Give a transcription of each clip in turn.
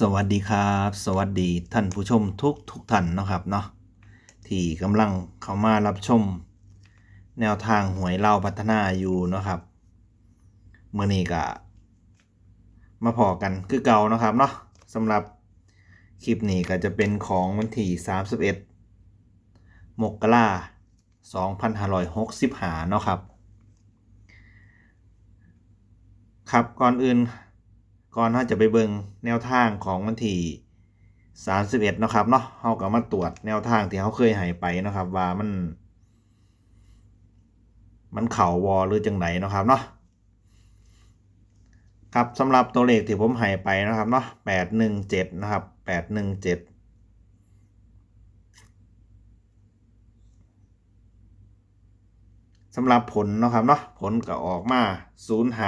สวัสดีครับ สวัสดีท่านผู้ชมทุกทุกท่านนะครับเนาะที่กำลังเข้ามารับชม แนวทางหวยเล่าพัฒนาอยู่นะครับเมื่อนี้ก็มาพอกันคือเก่านะครับเนาะสำหรับคลิปนี้ก็จะเป็นของวันที่ 31 มกรา2565เนาะครับ ครับก่อนอื่น ก่อนเราจะไปเบิ่งแนวทางของวันที่31เนาะครับเนาะเราก็มาตรวจแนวทางที่เขาเคยให้ไปเนาะครับ ว่ามัน มันเข่าวอหรือจังไหนเนาะครับเนาะครับสำหรับตัวเลขที่ผมให้ไปนะครับเนาะ817นะครับ817สำหรับผลนะครับเนาะผลก็ออกมา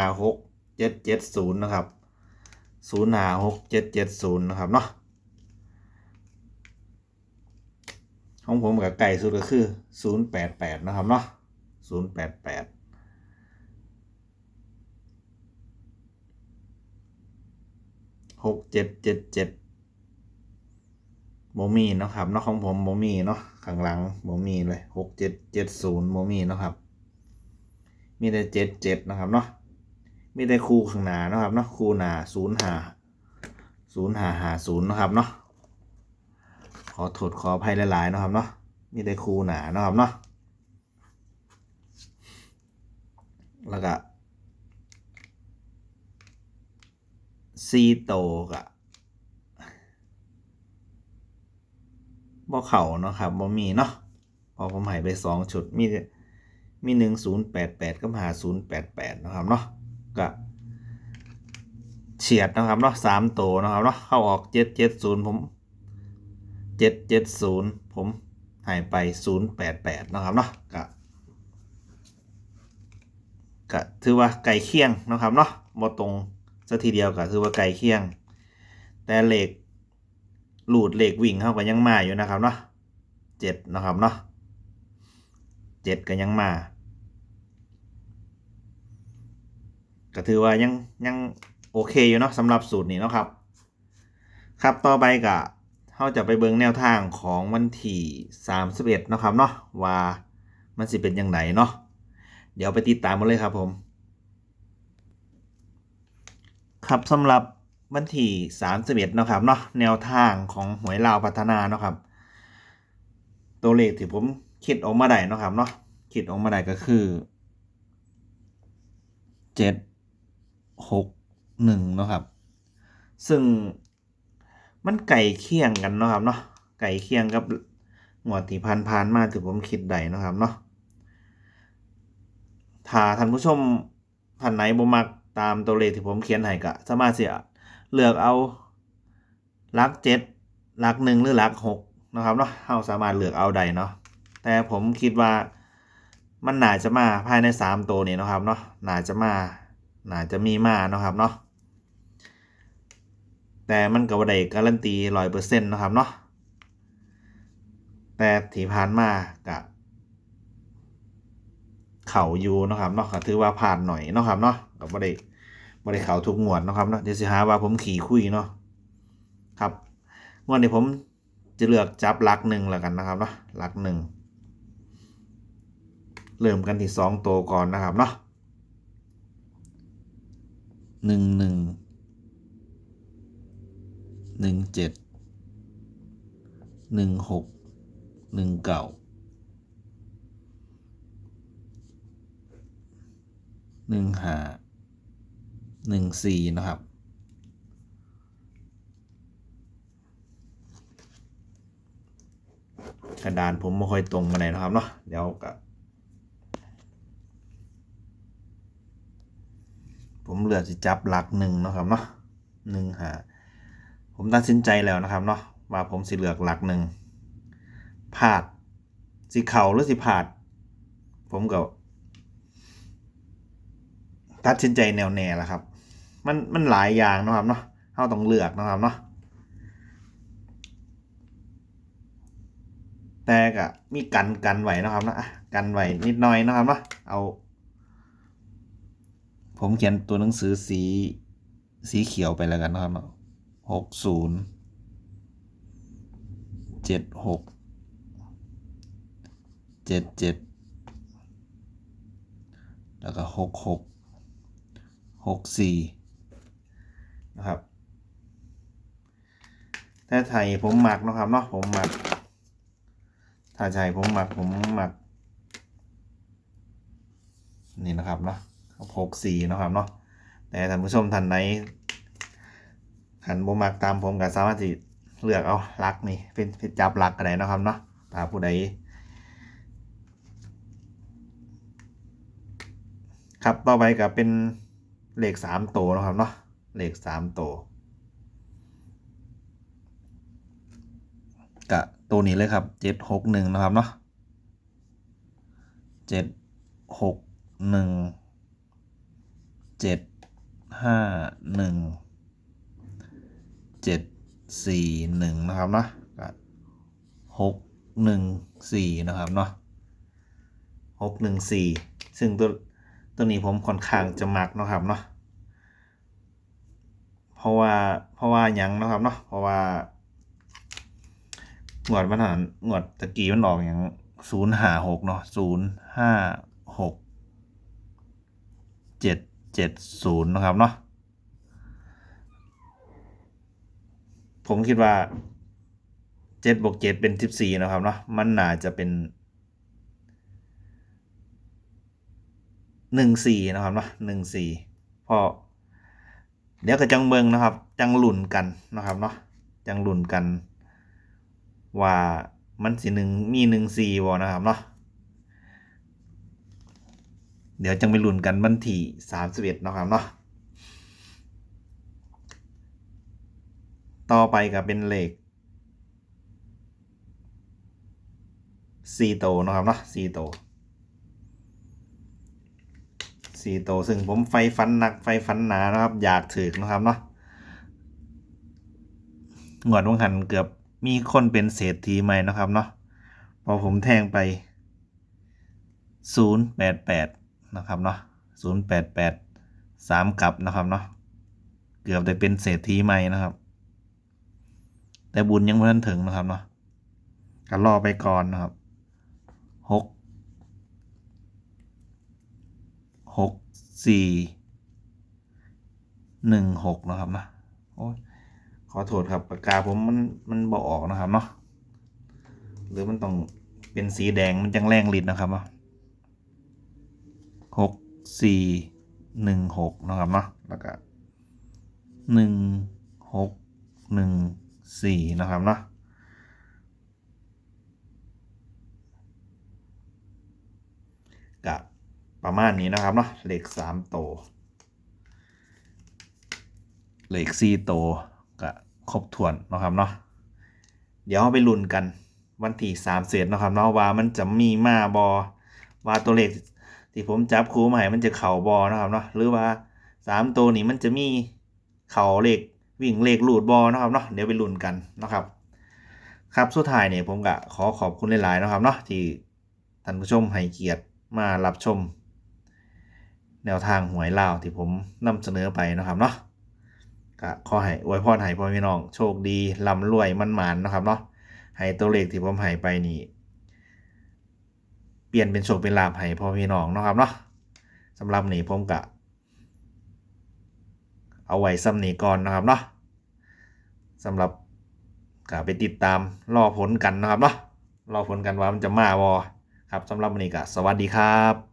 056 770นะครับ ศูนย์หาหกเจ็ดเจ็ดศูนย์นะครับเนาะของผมกับไก่สุดก็คือศูนย์แปดแปดนะครับเนาะศูนย์แปดแปดหกเจ็ดเจ็ดเจ็ดโมมีนะครับเนาะของผมโมมีเนาะข้างหลังโมมีเลยหกเจ็ดเจ็ดศูนย์โมมีนะครับ มีแต่เจ็ดเจ็ดนะครับเนาะ มีแต่คูข้างหน้านะครับเนาะคูหน้าศูนย์หาศูนย์หาหาศูนย์นะครับเนาะขอโทษขออภัยหลายๆนะครับเนาะมีแต่คูหน้านะครับเนาะแล้วก็ซีโตกะบ่เข่าเนาะครับบ่มีเนาะพอผมหายไปสองชุดมีมีหนึ่งศูนย์แปดแปดกับหาศูนย์แปดแปดนะครับเนาะ ก็เฉียดนะครับเนาะสามตัวนะครับเนาะเข้าออกเจ็ดเจ็ดศูนย์ผมเจ็ดเจ็ดศูนย์ผมหายไปศูนย์แปดแปดนะครับเนาะก็ก็ถือว่าไก่เคียงนะครับเนาะบ่ตรงสักทีเดียวก็ถือว่าไก่เคียง แต่เหล็กหลุดเหล็กวิ่งเข้าก็ยังมาอยู่นะครับเนาะเจ็ดนะครับเนาะเจ็ดก็ยังมา ก็ถือว่ายังยังโอเคอยู่เนาะสำหรับสูตรนี้เนาะครับ ครับต่อไปก็เราจะไปเบิ่งแนวทางของวันที่31เนาะครับเนาะว่ามันสิเป็นยังไงเนาะเดี๋ยวไปติดตามมาเลยครับผม ครับสำหรับวันที่31เนาะครับเนาะแนวทางของหวยลาวพัฒนาเนาะครับ ตัวเลขที่ผมคิดออกมาได้เนาะครับเนาะคิดออกมาได้ก็คือเจ็ด หกหนึ่งเนาะครับ ซึ่งมันไก่เคียงกันเนาะครับเนาะไก่เคียงกับงวดที่ผ่านผ่านมาที่ผมคิดได้เนาะครับเนาะถ้าท่านผู้ชมท่านไหนบ่มักตามตัวเลขที่ผมเขียนให้ก็สามารถเสียเลือกเอาหลักเจ็ดหลักหนึ่งหรือหลักหกนะครับเนาะเราสามารถเลือกเอาได้เนาะแต่ผมคิดว่ามันน่าจะมาภายในสามตัวนี้นะครับเนาะน่าจะมา น่าจะมีมาเนาะครับเนาะแต่มันก็บ่ได้การันตีร้อยเปอร์เซ็นต์นะครับเนาะแต่ที่ผ่านมากับเข่าอยู่นะครับเนาะก็ถือว่าผ่านหน่อยนะครับเนาะก็บ่ได้บ่ได้เข่าทุกงวดนะครับเนาะเดี๋ยวสิหาว่าผมขี่คุยเนาะครับงวดนี้ผมจะเลือกจับหลักหนึ่งแล้วกันนะครับเนาะหลักหนึ่งเริ่มกันที่สองตัวก่อนนะครับเนาะ หนึ่งหนึ่งหนึ่งเจ็ดหนึ่งหกหนึ่งเก้าหนึ่งหาหนึ่งสี่นะครับ กระดานผมไม่ค่อยตรงมาไหนนะครับเนาะเดี๋ยวก็ ผมเหลือจะจับหลักหนึ่งนะครับเนาะหนึ่งหาผมตัดสินใจแล้วนะครับเนาะว่าผมสิเลือกหลักหนึ่งผาดสิเข่าหรือสิผาด ผมก็ตัดสินใจแนวแน่แล้วครับ มันมันหลายอย่างนะครับเนาะเราต้องเลือกนะครับเนาะแต่ก็มีกันกันไหวนะครับเนาะอะกันไหวนิดหน่อยนะครับเนาะเอา ผมเขียนตัวหนังสือสีสีเขียวไปแล้วกันนะครับเนาะหกศูนย์เจ็ดหกเจ็ดเจ็ดแล้วก็หกหกหกสี่นะครับถ้าไทยผมหมักนะครับเนาะผมหมักถ้าไทยผมหมักผมหมักนี่นะครับเนาะ หกสี่นะครับเนาะแต่ท่านผู้ชมท่านไหนหันบ่มักตามผมก็สามารถที่เลือกเอาลักนี่เป็นเป็นจับลักอะไรนะครับเนาะถ้าผู้ใดครับต่อไปก็เป็นเลขสามตัวนะครับเนาะเลขสามตัวกะตัวนี้เลยครับเจ็ดหกหนึ่งนะครับเนาะเจ็ดหกหนึ่ง เจ็ดห้าหนึ่งเจ็ดสี่หนึ่งนะครับเนาะหกหนึ่งสี่นะครับเนาะหกหนึ่งสี่ซึ่งตัวตัวนี้ผมค่อนข้างจะมักนะครับเนาะเพราะว่าเพราะว่ายังนะครับเนาะเพราะว่างวดมันหันงวดตะกี้มันออกอย่างศูนย์ห้าหกเนาะศูนย์ห้าหกเจ็ด เจ็ดศูนย์นะครับเนาะผมคิดว่าเจ็ดบวกเจ็ดเป็นสิบสี่นะครับเนาะมันน่าจะเป็นหนึ่งสี่นะครับเนาะหนึ่งสี่พอ เดี๋ยวก็จังเบิงนะครับ จังหลุนกันนะครับเนาะจังหลุนกัน ว่ามันสิหนึ่งมีหนึ่งสี่วนะครับเนาะ เดี๋ยวจังไปลุ้นกันวันที่สามสิบเอ็ดนะครับเนาะต่อไปก็เป็นเลขสี่โตวนะครับเนาะสี่โตวสี่โตวซึ่งผมไฟฟันหนักไฟฟันหนานะครับ อยากถือนะครับเนาะงวดวงหันเกือบมีคนเป็นเศรษฐีใหม่นะครับเนาะพอผมแทงไป 088 นะครับเนาะ088 3กลับนะครับเนาะเกือบได้เป็นเศรษฐีใหม่นะครับ แต่บุญยังไม่ทันถึงนะครับเนาะก็รอไปก่อนนะครับหกหกสี่หนึ่งหกนะครับเนาะโอ้ยขอโทษครับปากกาผมมันมันบอออกนะครับเนาะหรือมันต้องเป็นสีแดงมันจังแรงลิ้นนะครับเนาะ หกสี่หนึ่งหกนะครับเนาะแล้วก็หนึ่งหกหนึ่งสี่นะครับเนาะกะประมาณนี้นะครับเนาะเลขสามโตเลขสี่โตก็ครบถ้วนนะครับเนาะเดี๋ยวเราไปลุ้นกันวันที่สามเสร็จนะครับเนาะว่ามันจะมีมาบอว่าตัวเลข ที่ผมจับคู่มาให้มันจะเข่าบอนะครับเนาะหรือว่าสามตัวนี้มันจะมีเข่าเลขวิ่งเลขหลุดบอนะครับเนาะเดี๋ยวไปลุ้นกันนะครับ ครับสุดท้ายเนี่ยผมก็ขอขอบคุณหลายๆนะครับเนาะที่ท่านผู้ชมให้เกียรติมารับชม แนวทางหวยลาวที่ผมนำเสนอไปนะครับเนาะก็ขอให้อวยพรให้พ่อพี่น้อง โชคดีร่ำรวยมั่นหมานนะครับเนาะให้ตัวเลขที่ผมให้ไปนี่ ลี่ยนเป็นโชคเป็นลาภให้พ่อพี่น้องเนาะครับเนาะสำหรับนี้ผมกะเอาไว้ซ้ำนี้ก่อนนะครับเนาะสำหรับก็ไปติดตามรอผลกันนะครับเนาะรอผลกันว่ามันจะมาวอครับสำหรับวันนี้ก็สวัสดีครับ